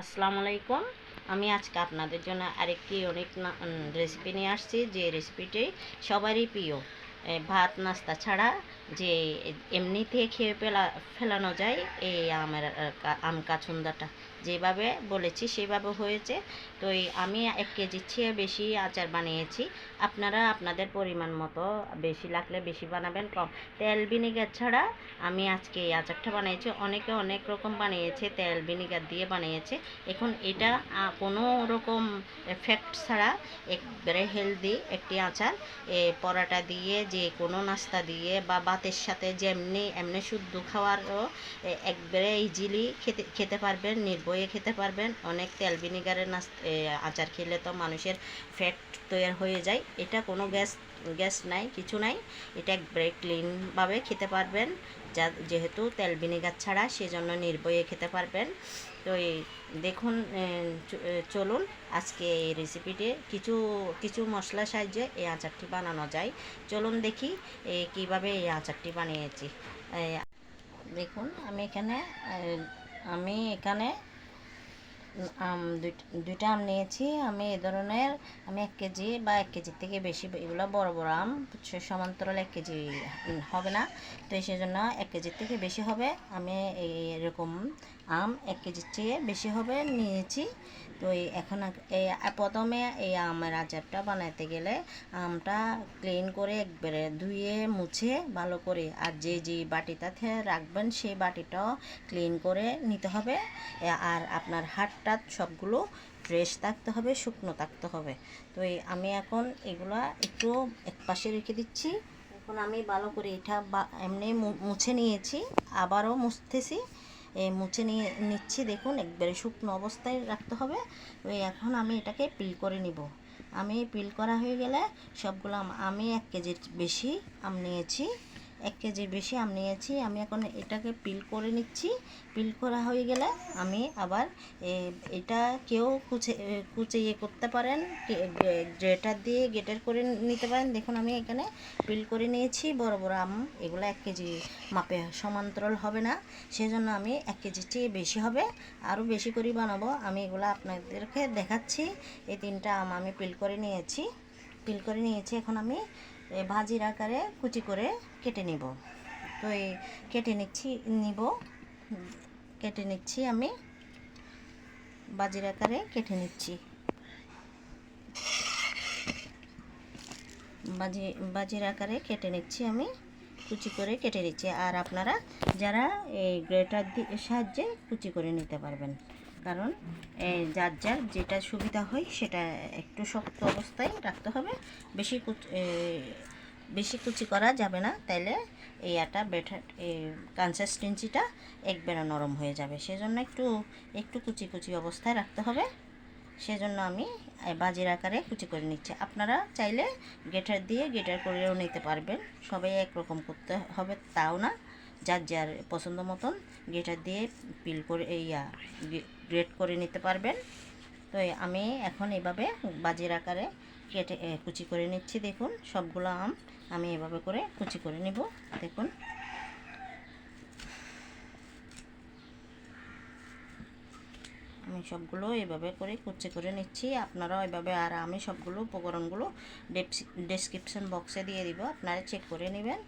আসসালামু আলাইকুম আমি আজকে আপনাদের জন্য আরেকটি অনেক রেসিপি নিয়ে আসছি। যে রেসিপিটি সবারই প্রিয়। ভাত নাস্তা ছাড়া যে এমনিতে খেয়ে ফেলা ফেলানো যায়, এই আমের আম কাছুন্দাটা যেভাবে বলেছি, সেভাবে হয়েছে। তো আমি এক কেজির চেয়ে বেশি আচার বানিয়েছি। আপনারা আপনাদের পরিমাণ মতো বেশি লাগলে বেশি বানাবেন, কম। তেল ভিনিগার ছাড়া আমি আজকে এই আচারটা বানিয়েছি। অনেকে অনেক রকম বানিয়েছে, তেল ভিনিগার দিয়ে বানিয়েছে। এখন এটা কোনো রকম এফেক্ট ছাড়া একবারে হেলদি একটি আচার। এ, পরাটা দিয়ে, যে কোনো নাস্তা দিয়ে বা ভাতের সাথে যেমনি, এমনি শুদ্ধ খাওয়ারও একবারে ইজিলি খেতে খেতে পারবেন নির্ভয়ে খেতে পারবেন। অনেক তেল ভিনিগারের এ, আচার খেলে তো মানুষের ফ্যাট তৈরি হয়ে যায়। এটা কোনো গ্যাস গ্যাস নাই কিছু নাই। এটা একবারে ক্লিনভাবে খেতে পারবেন। যা যেহেতু তেল ভিনেগার ছাড়া সেজন্য নির্ভয়ে খেতে পারবেন। তো এই দেখুন চলুন আজকে এই রেসিপিটি কিছু কিছু মশলার সাহায্যে এই আচারটি বানানো যায়। চলুন দেখি কীভাবে এই আচারটি বানিয়েছি। দেখুন আমি এখানে আমি এখানে আম দুইট- আম নিয়েছি। আমি এ ধরনের, আমি এক কেজি বা এক কেজির থেকে বেশি, এগুলো বড় বড় আম সমান্তরাল এক কেজি হবে না। তো সেই জন্য এক কেজির থেকে বেশি হবে। আমি এরকম আম এক কেজির চেয়ে বেশি হবে নিয়েছি। তো এই এখন এই প্রথমে এই আমের আচারটা বানাতে গেলে আমটা ক্লিন করে একবারে ধুয়ে, মুছে ভালো করে আর যে যে বাটিটাতে রাখবেন সেই বাটিটাও ক্লিন করে নিতে হবে। আর আপনার হাতটা সবগুলো ফ্রেশ থাকতে হবে, শুকনো থাকতে হবে। তো আমি এখন এগুলা একটু এক পাশে রেখে দিচ্ছি। এখন আমি ভালো করে এটা এমনি মুছে নিয়েছি, আবারও মুছতেছি। মুছে নিয়ে নিচ্ছি। দেখুন, একবারে শুকনো অবস্থায় রাখতে হবে। এখন আমি এটাকে পিল করে নিব। আমি পিল করা হয়ে গেলে সবগুলো আমি এক কেজির বেশি আম নিয়েছি। এক কেজির বেশি আম নিয়েছি। আমি এখন এটাকে পিল করে নিচ্ছি। পিল করা হয়ে গেলে আমি আবার এটা কেউ কুচে কুচে ইয়ে করতে পারেন। গ্রেটার দিয়ে গ্রেটার করে নিতে পারেন। দেখুন আমি এখানে পিল করে নিয়েছি। বড় বড় আম এগুলো এক কেজি মাপে সমান্তরাল হবে না। সেজন্য আমি এক কেজির চেয়ে বেশি হবে। আরও বেশি করে বানাবো। আমি এগুলো আপনাদেরকে দেখাচ্ছি। এই তিনটা আম আমি পিল করে নিয়েছি। পিল করে নিয়েছি। এখন আমি ভাজির আকারে কুচি করে কেটে নিব। তো এই কেটে নিচ্ছি, নিব। কেটে নিচ্ছি আমি। বাজির আকারে কেটে নিচ্ছি। বাজি বাজির আকারে কেটে নিচ্ছি আমি। কুচি করে কেটে নিচ্ছি। আর আপনারা যারা এই গ্রেটার সাহায্যে কুচি করে নিতে পারবেন। কারণ যার যার যেটা সুবিধা হয় সেটা একটু শক্ত অবস্থায় রাখতে হবে। বেশি কুচ বেশি কুচি করা যাবে না। তাইলে এই আটা বেটার কনসিস্টেন্সিটা একবারে নরম হয়ে যাবে। সেজন্য একটু একটু কুচি কুচি অবস্থায় রাখতে হবে। সেজন্য আমি বাজির আকারে কুচি করে নিচ্ছি। আপনারা চাইলে গেটার দিয়ে গেটার করেও নিতে পারবেন। সবাই একরকম করতে হবে, তাও না। যার যার পছন্দ মতন গেটার দিয়ে পিল করে, এই গ্রেট করে নিতে পারবেন। তো আমি এখন এভাবে বাজির আকারে কেটে কুচি করে নিচ্ছি। দেখুন, সবগুলো আম আমি এভাবে করে কুচি করে নিব। দেখুন। আমি সবগুলো এভাবে করে কুচি করে নিচ্ছি। আপনারাও এভাবে, আর আমি সবগুলো উপকরণগুলো ডেসক্রিপশন বক্সে দিয়ে দিব। আপনারা চেক করে নেবেন।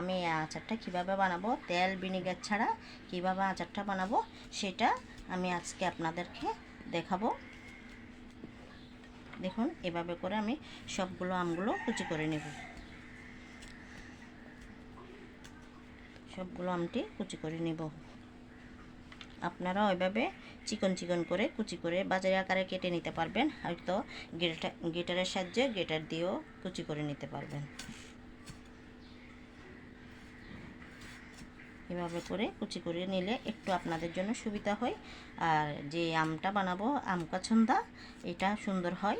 আমি এই আচারটা কীভাবে বানাবো, তেল, ভিনিগার ছাড়া কীভাবে আচারটা বানাবো, সেটা আমি আজকে আপনাদেরকে দেখাবো। দেখুন, এভাবে করে আমি সবগুলো আমগুলো কুচি করে নেব। সবগুলো আমটি কুচি করে নেব। আপনারা ওইভাবে চিকন চিকন করে কুচি করে বাজারে আকারে কেটে নিতে পারবেন, হয়তো গেটার গেটারের সাহায্যে গেটার দিয়েও কুচি করে নিতে পারবেন। এভাবে করে কুচি করে নিলে একটু আপনাদের জন্য সুবিধা হয়। আর যে আমটা বানাবো, আম কাছন্দা এটা সুন্দর হয়।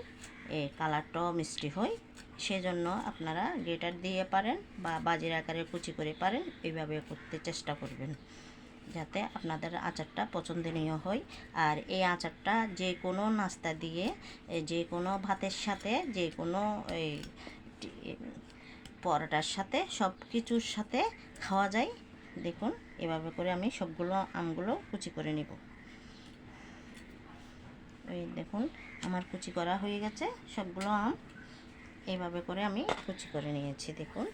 এ কালারটাও মিষ্টি হয়। সেজন্য আপনারা গ্রেটার দিয়ে পারেন বা বাজির আকারে কুচি করে পারেন এইভাবে করতে চেষ্টা করবেন। যাতে আপনাদের আচারটা পছন্দনীয় হয়। আর এই আচারটা যে কোনো নাস্তা দিয়ে যে কোনো ভাতের সাথে যে কোনো এই পরোটার সাথে সব কিছুর সাথে খাওয়া যায়। দেখুন, এভাবে করে আমি সবগুলো আমগুলো কুচি করে নিব। দেখুন, আমার কুচি করা হয়ে গেছে, সবগুলো আম এইভাবে করে আমি কুচি করে নিয়েছি, দেখুন।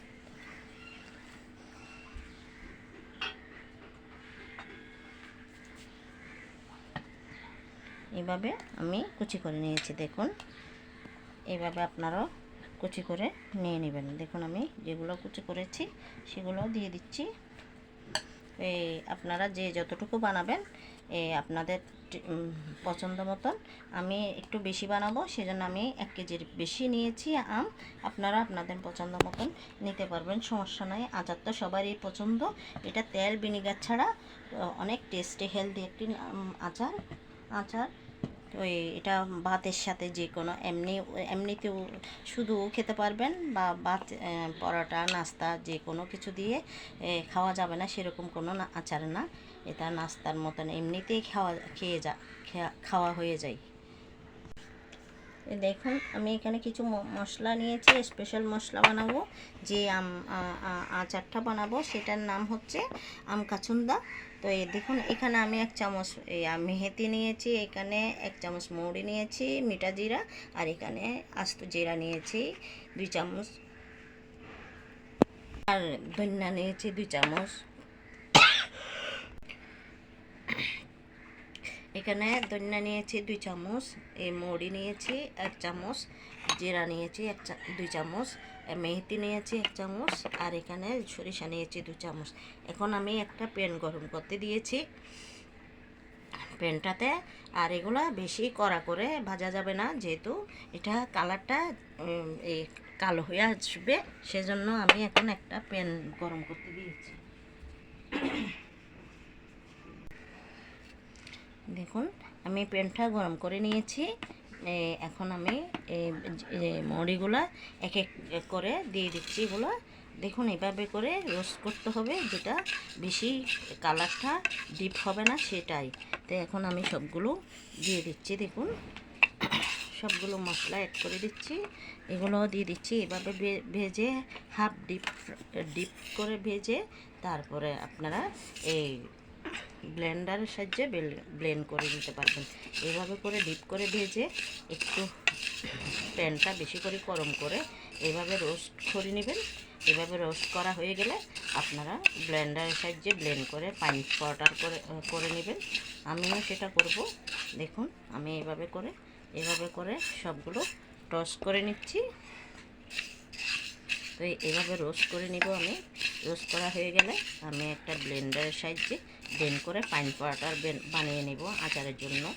এইভাবে আমি কুচি করে নিয়েছি, দেখুন। এইভাবে আপনারাও কুচি করে নিয়ে নেবেন। দেখুন, আমি যেগুলো কুচি করেছি, সেগুলো দিয়ে দিচ্ছি। এই আপনারা যে যতটুকু বানাবেন এই আপনাদের পছন্দ মতন আমি একটু বেশি বানাবো, সেজন্য আমি এক কেজির বেশি নিয়েছি আম। আপনারা আপনাদের পছন্দ মতন নিতে পারবেন, সমস্যা নয় আচার তো সবারই পছন্দ। এটা তেল, ভিনিগার ছাড়া অনেক টেস্টি হেলদি একটি আচার। আচার ওই এটা ভাতের সাথে যে কোনো এমনি, এমনিতেও শুধু খেতে পারবেন বা ভাত পরোটা, নাস্তা যে কোনো কিছু দিয়ে খাওয়া যাবে না, সেরকম কোনো আচার না। এটা নাস্তার মতন এমনিতেই খাওয়া, খেয়ে যা খাওয়া হয়ে যায়। দেখুন, আমি এখানে কিছু মশলা নিয়েছি স্পেশাল মশলা বানাবো। যে আম আচারটা বানাবো, সেটার নাম হচ্ছে আম কাচুন্দা তো এই দেখুন, এখানে আমি এক চামচ মেহেতি নিয়েছি, এখানে এক চামচ মৌরি নিয়েছি, মিঠা জিরা, আর এখানে আস্ত জিরা নিয়েছি, দুই চামচ। আর ধনিয়া নিয়েছি, দুই চামচ। এখানে ধনিয়া নিয়েছি, দুই চামচ। এই মৌরি নিয়েছি, এক চামচ। জিরা নিয়েছি, এক দুই চামচ। মেথি নিয়েছি এক চামচ, আর এখানে সরিষা নিয়েছি দু চামচ। এখন আমি একটা প্যান গরম করতে দিয়েছি প্যানটাতে, আর এগুলা বেশি কড়া করে ভাজা যাবে না, যেহেতু এটা কালারটা এই কালো হয়ে আসবে, সেজন্য আমি এখন একটা প্যান গরম করতে দিয়েছি। দেখুন, আমি প্যানটা গরম করে নিয়েছি। এখন আমি যে এক এক করে দিয়ে দিচ্ছি এগুলো। দেখুন, এভাবে করে রোস্ট করতে হবে, যেটা বেশি কালারটা ডিপ হবে না সেটাই। তো এখন আমি সবগুলো দিয়ে দিচ্ছি, দেখুন। সবগুলো মশলা অ্যাড করে দিচ্ছি এগুলো দিয়ে দিচ্ছি। এভাবে ভেজে, হাফ ডিপ ডিপ করে ভেজে, তারপরে আপনারা এই ব্লেন্ডারের সাহায্যে ব্লেন্ড করে নিতে পারবেন। এইভাবে করে ডিপ করে ভেজে একটু প্যানটা বেশি করে গরম করে এইভাবে রোস্ট করে নেবেন। এভাবে রোস্ট করা হয়ে গেলে আপনারা ব্লেন্ডারের সাহায্যে ব্লেন্ড করে পানি পাউডার করে করে নেবেন। আমিও সেটা করব। দেখুন, আমি এভাবে করে এভাবে করে সবগুলো টস করে নিচ্ছি। তো এই- এইভাবে রোস্ট করে নিব আমি। রোস্ট করা হয়ে গেলে আমি একটা ব্লেন্ডারের সাহায্যে ব্লেন্ড করে পাইন পাউডার বানিয়ে নিব আচারের জন্য।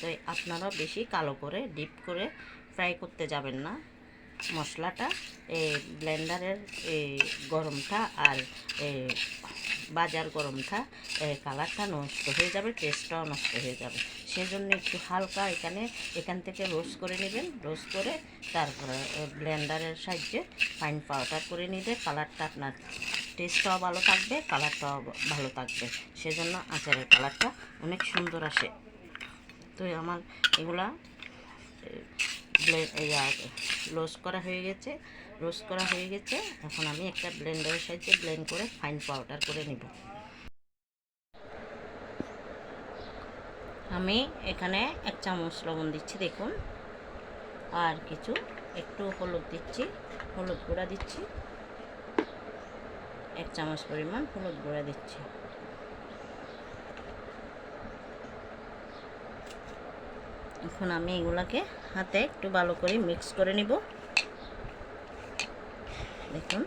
তো এই আপনারাও বেশি কালো করে, ডিপ করে ফ্রাই করতে যাবেন না। মশলাটা এই ব্লেন্ডারের এই গরমটা আর বাজার গরমটা কালারটা নষ্ট হয়ে যাবে টেস্টটাও নষ্ট হয়ে যাবে। সেজন্য একটু হালকা এখানে, এখান থেকে রোস্ট করে নেবেন। রোস্ট করে তারপরে ব্লেন্ডারের সাহায্যে ফাইন পাউডার করে নিলে কালারটা আপনার টেস্টটাও ভালো থাকবে কালারটাও ভালো থাকবে। সেজন্য আচারের কালারটা অনেক সুন্দর আসে। তো আমার এগুলা রোস্ট করা হয়ে গেছে। রোস্ট করা হয়ে গেছে। এখন আমি একটা ব্লেন্ডারের সাহায্যে ব্লেন্ড করে ফাইন পাউডার করে নিব। আমি এখানে এক চামচ লবণ দিচ্ছি, দেখুন। আর কিছু, একটু হলুদ দিচ্ছি, হলুদ গুঁড়া দিচ্ছি। এক চামচ পরিমাণ হলুদ গুঁড়া দিচ্ছি। এখন আমি এগুলাকে হাতে একটু ভালো করে মিক্স করে নিব। দেখুন,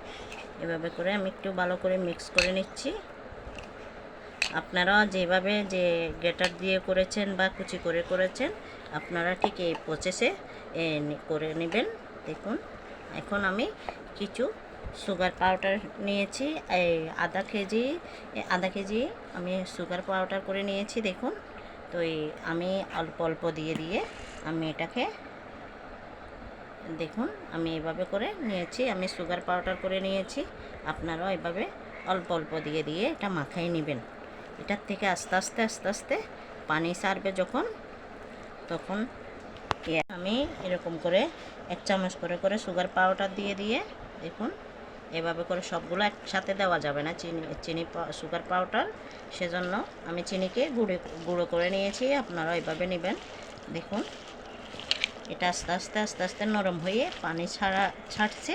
এভাবে করে আমি একটু ভালো করে মিক্স করে নিচ্ছি। আপনারা যেভাবে যে গেটার দিয়ে করেছেন বা কুচি করে করেছেন, আপনারা ঠিক এই প্রসেসে করে নেবেন। দেখুন, এখন আমি কিছু সুগার পাউডার নিয়েছি, এই আধা কেজি আধা কেজি আমি সুগার পাউডার করে নিয়েছি, দেখুন। তো এই আমি অল্প অল্প দিয়ে দিয়ে আমি এটাকে, দেখুন, আমি এভাবে করে নিয়েছি, আমি সুগার পাউডার করে নিয়েছি। আপনারাও এভাবে অল্প অল্প দিয়ে দিয়ে এটা মাখাই নেবেন। এটার থেকে আস্তে আস্তে আস্তে আস্তে পানি সারবে যখন, তখন আমি এরকম করে এক চামচ করে করে সুগার পাউডার দিয়ে দিয়ে দেখুন, এভাবে করে সবগুলো একসাথে দেওয়া যাবে না চিনি চিনি সুগার পাউডার সেজন্য আমি চিনিকে গুঁড়ো গুঁড়ো করে নিয়েছি আপনারা এভাবে নেবেন। দেখুন, এটা আস্তে আস্তে আস্তে আস্তে নরম হয়ে পানি ছাড়া, ছাড়ছে।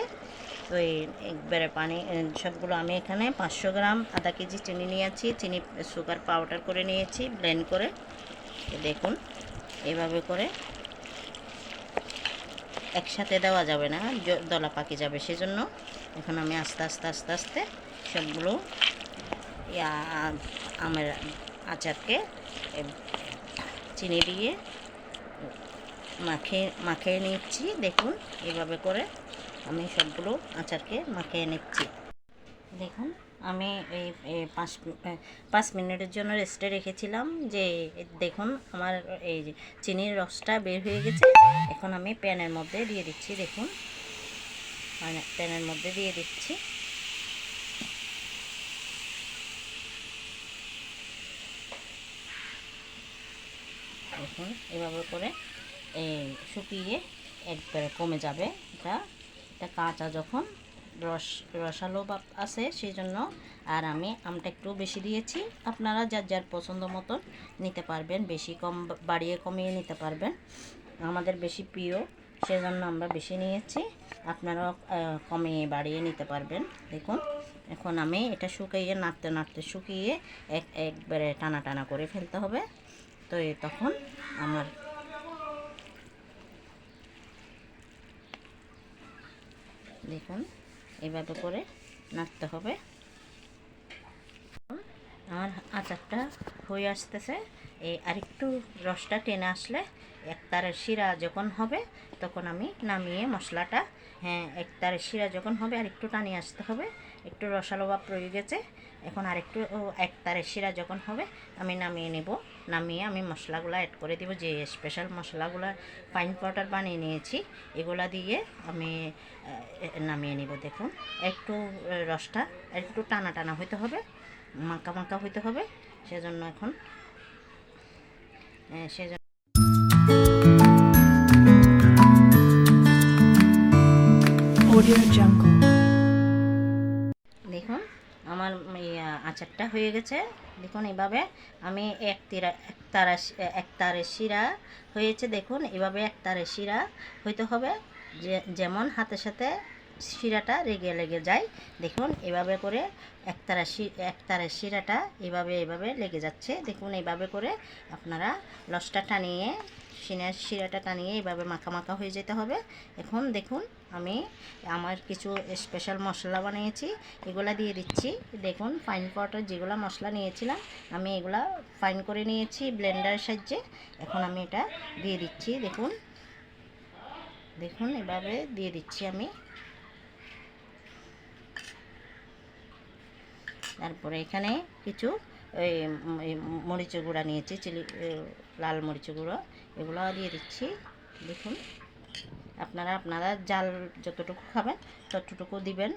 তো এই একবারে পানি সবগুলো আমি এখানে পাঁচশো গ্রাম আধা কেজি চিনি নিয়েছি। চিনি সুগার পাউডার করে নিয়েছি ব্লেন্ড করে। দেখুন, এভাবে করে একসাথে দেওয়া যাবে না দলা পাকে যাবে সেজন্য। এখন আমি আস্তে আস্তে আস্তে আস্তে সবগুলো আমের আচারকে চিনি দিয়ে মাখিয়ে মাখিয়ে নিচ্ছি। দেখুন, এভাবে করে আমি সবগুলো আচারকে মাখিয়ে নিচ্ছি। দেখুন, আমি এই পাঁচ পাঁচ মিনিটের জন্য রেস্টে রেখেছিলাম যে, দেখুন আমার এই চিনির রসটা বের হয়ে গেছে। এখন আমি প্যানের মধ্যে দিয়ে দিচ্ছি, দেখুন। মানে প্যানের মধ্যে দিয়ে দিচ্ছি। দেখুন, এভাবে করে এই শুকিয়ে একবারে কমে যাবে এটা। এটা কাঁচা যখন রস, রসালো ভাব আছে সেই জন্য আর আমি আমটা একটু বেশি দিয়েছি। আপনারা যার যার পছন্দ মতন নিতে পারবেন, বেশি কম বাড়িয়ে কমিয়ে নিতে পারবেন। আমাদের বেশি প্রিয় সেজন্য আমরা বেশি নিয়েছি। আপনারাও কমিয়ে বাড়িয়ে নিতে পারবেন। দেখুন, এখন আমি এটা শুকিয়ে নাড়তে নাড়তে শুকিয়ে এক, একবারে টানা টানা করে ফেলতে হবে। তো তখন আমার দেখুন, এভাবে করে নাড়তে হবে। আমার আচারটা হয়ে আসতেছে। এই আরেকটু রসটা টেনে আসলে একতারের শিরা যখন হবে, তখন আমি নামিয়ে মশলাটা হ্যাঁ একতারের শিরা যখন হবে, আরেকটু টানিয়ে আসতে হবে। একটু রসালো ভাব রয়ে গেছে। এখন আরেকটু, ও, একতারের শিরা যখন হবে, আমি নামিয়ে নেব। নামিয়ে আমি মশলাগুলো অ্যাড করে দেবো। যে স্পেশাল মশলাগুলো ফাইন পাউডার বানিয়ে নিয়েছি, এগুলা দিয়ে আমি নামিয়ে নিব। দেখুন, একটু রসটা একটু টানা টানা হইতে হবে, মাখা মাখা হইতে হবে। সেজন্য এখন সেজন্য Audio Jungle. আচারটা হয়ে গেছে। দেখুন এভাবে আমি এক তিরা, এক তারা এক তারের শিরা হয়েছে। দেখুন এভাবে এক তারের শিরা হইতে হবে। যে, যেমন হাতের সাথে শিরাটা লেগে লেগে যায়, দেখুন এভাবে করে এক তারা এক তারের শিরাটা এভাবে এভাবে লেগে যাচ্ছে। দেখুন এইভাবে করে আপনারা লসটা টানিয়ে সিনের শিরাটা টানিয়ে এইভাবে মাখা মাখা হয়ে যেতে হবে। এখন দেখুন আমি আমার কিছু স্পেশাল মশলা বানিয়েছি, এগুলা দিয়ে দিচ্ছি। দেখুন ফাইন পাউডার যেগুলো মশলা নিয়েছিলাম, আমি এগুলা ফাইন করে নিয়েছি ব্লেন্ডারের সাহায্যে। এখন আমি এটা দিয়ে দিচ্ছি, দেখুন। দেখুন, এভাবে দিয়ে দিচ্ছি আমি। তারপরে এখানে কিছু ওই মরিচের গুঁড়া নিয়েছি, চিলি লাল মরিচের গুঁড়ো এগুলো দিয়ে দিচ্ছি, দেখুন। আপনারা আপনারা জাল যতটুকু খাবেন, ততটুকু দিবেন।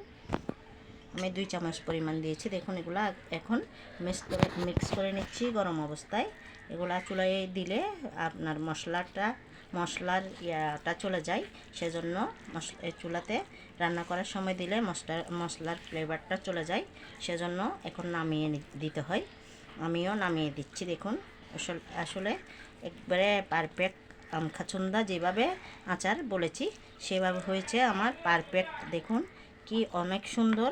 আমি দুই চামচ পরিমাণ দিয়েছি। দেখুন, এগুলা এখন মিক্স করে মিক্স করে নিচ্ছি গরম অবস্থায়। এগুলা চুলায় দিলে আপনার মশলাটা, মশলার ইয়াটা চলে যায়। সেজন্য চুলাতে রান্না করার সময় দিলে মশলা, মশলার ফ্লেভারটা চলে যায়। সেজন্য এখন নামিয়ে দিতে হয়। আমিও নামিয়ে দিচ্ছি। দেখুন, আসলে একবারে পারফেক্ট আমখাচুন্দা যেভাবে আচার বলেছি, সেভাবে হয়েছে আমার পারফেক্ট দেখুন, কি অনেক সুন্দর।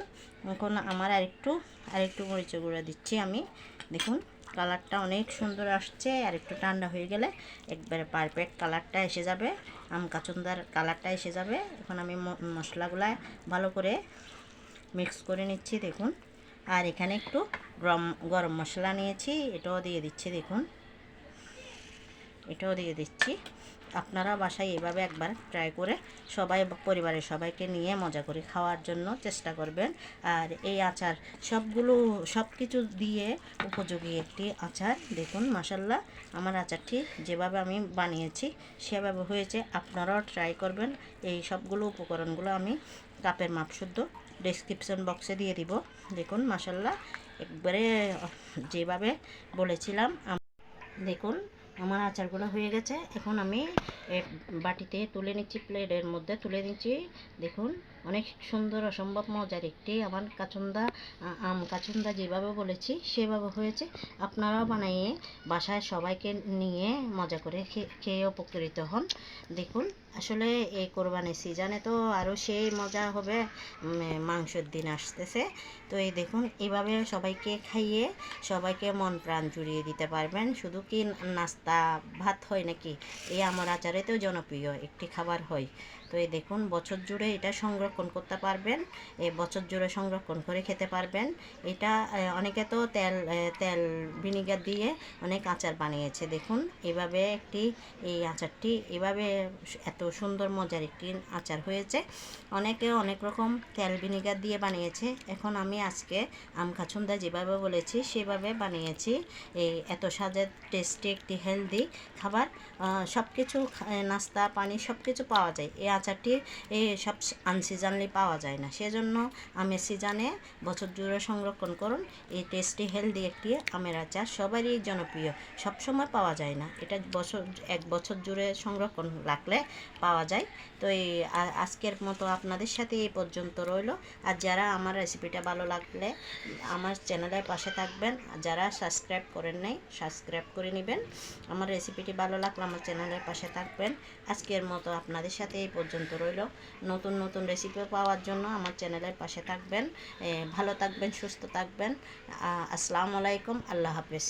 এখন আমার আরেকটু আরেকটু মরিচের গুঁড়ো দিচ্ছি আমি। দেখুন কালারটা অনেক সুন্দর আসছে আর একটু ঠান্ডা হয়ে গেলে একবারে পারফেক্ট কালারটা এসে যাবে। আম কাচুন্দার কালারটা এসে যাবে। এখন আমি মশলাগুলা ভালো করে মিক্স করে নিচ্ছি, দেখুন। আর এখানে একটু গরম গরম মশলা নিয়েছি, এটাও দিয়ে দিচ্ছি, দেখুন। এটাও দিয়ে দিচ্ছি। আপনারা বাসায় এভাবে একবার ট্রাই করে সবাই পরিবারের সবাইকে নিয়ে মজা করে খাওয়ার জন্য চেষ্টা করবেন। আর এই আচার সবগুলো সব কিছু দিয়ে উপযোগী একটি আচার। দেখুন মাসাল্লাহ আমার আচারটি যেভাবে আমি বানিয়েছি, সেভাবে হয়েছে। আপনারাও ট্রাই করবেন। এই সবগুলো উপকরণগুলো আমি কাপের মাপ শুদ্ধ ডেসক্রিপশন বক্সে দিয়ে দিব। দেখুন মাসাল্লাহ একবারে যেভাবে বলেছিলাম দেখুন আমার আচারগুলো হয়ে গেছে। এখন আমি বাটিতে তুলে নিচ্ছি প্লেটের মধ্যে তুলে নিচ্ছি। দেখুন, অনেক সুন্দর, অসম্ভব মজার একটি আমার কাচুন্দা আম কাচুন্দা যেভাবে বলেছি, সেভাবে হয়েছে। আপনারাও বানিয়ে বাসায় সবাইকে নিয়ে মজা করে খেয়ে উপকৃত হন। দেখুন আসলে এই কোরবানি সিজনে তো আরও সেই মজা হবে মাংসর দিন আসতেছে। তো এই দেখুন, এভাবে সবাইকে খাইয়ে সবাইকে মন প্রাণ জুড়িয়ে দিতে পারবেন। শুধু কি নাস্তা ভাত হয় নাকি? এই আমার আচারেতেও জনপ্রিয়, একটি খাবার হয়। তো এই দেখুন, বছর জুড়ে এটা সংরক্ষণ করতে পারবেন। এই বছর জুড়ে সংরক্ষণ করে খেতে পারবেন। এটা অনেকে তো তেল তেল ভিনিগার দিয়ে অনেক আচার বানিয়েছে। দেখুন, এভাবে একটি, এই আচারটি এভাবে এত সুন্দর, মজার একটি আচার হয়েছে। অনেকে অনেক রকম তেল ভিনিগার দিয়ে বানিয়েছে। এখন আমি আজকে আম কাছুন্দা যেভাবে বলেছি, সেভাবে বানিয়েছি। এই এত স্বাদের, টেস্টি একটি হেলদি খাবার। সব কিছু নাস্তা, পানি সব কিছু পাওয়া যায়। এই আচারটি এই সব আনসিজনলি পাওয়া যায় না। সেজন্য আমের সিজনে বছর জুড়ে সংরক্ষণ করুন। এই টেস্টি হেলদি একটি আমের আচার সবারই জনপ্রিয়। সবসময় পাওয়া যায় না। এটা বছর, এক বছর জুড়ে সংরক্ষণ রাখলে পাওয়া যায়। তো এই আজকের মতো আপনাদের সাথে এই পর্যন্ত রইল। আর যারা আমার রেসিপিটা ভালো লাগলে আমার চ্যানেলের পাশে থাকবেন। আর যারা সাবস্ক্রাইব করেন নাই সাবস্ক্রাইব করে নেবেন। আমার রেসিপিটি ভালো লাগলে আমার চ্যানেলের পাশে থাকবেন। আজকের মতো আপনাদের সাথে এই পর্যন্ত রইল। নতুন নতুন রেসিপি পাওয়ার জন্য আমার চ্যানেলের পাশে থাকবেন। ভালো থাকবেন, সুস্থ থাকবেন। আসসালামু আলাইকুম, আল্লাহ হাফিজ।